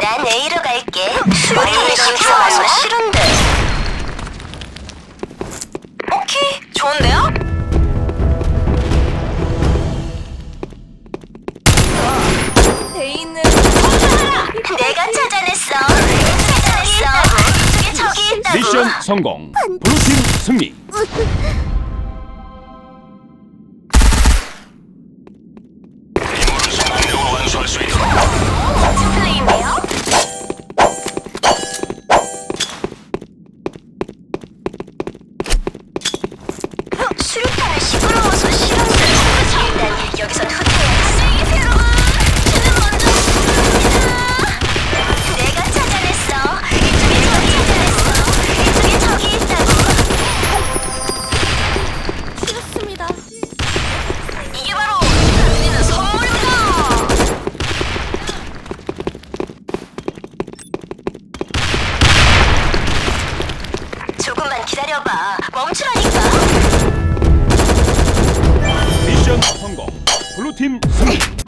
난 A로 갈게. 우리 싫은데. 오케이, 좋은데요? 데이는 내가 찾아냈어. 찾아냈어. 저기 저기 있다. 미션 성공. 블루팀 승리. 수 있도록. 조금만 기다려봐. 멈추라니까. 미션 성공. 블루팀 승리.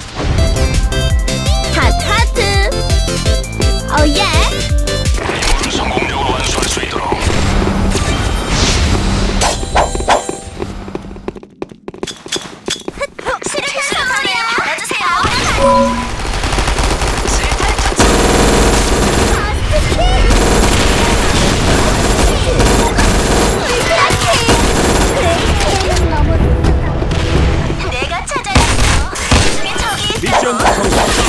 必胜！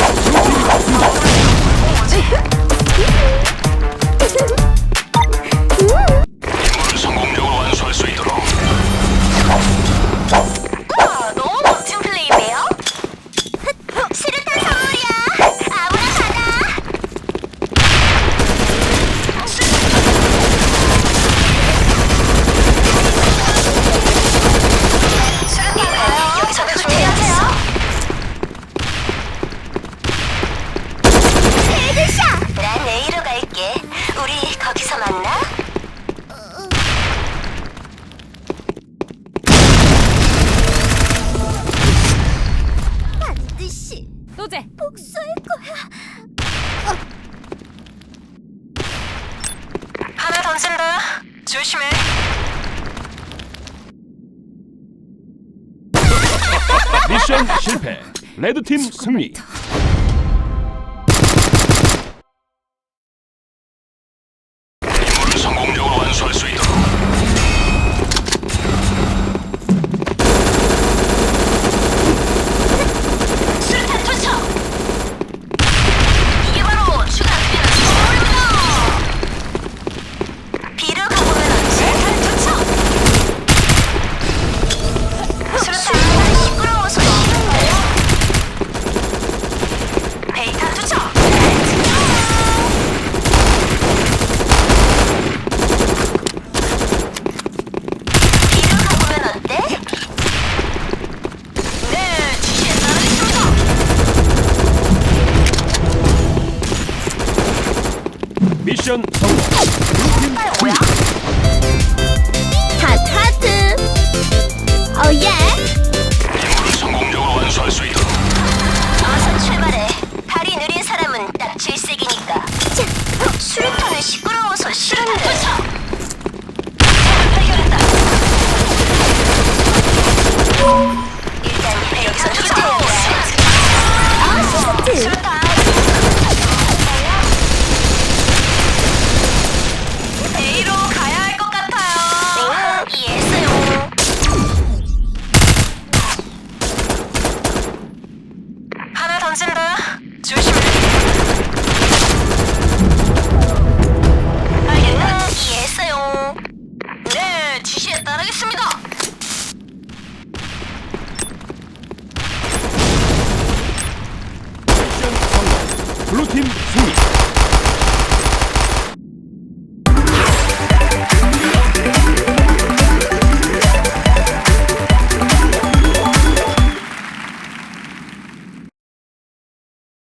아저씨 노제 복수할 거야. 하나 던진다. 조심해. 미션 실패. 레드팀 승리. 미션 성공. 블루팀 승리. 블루팀 승리.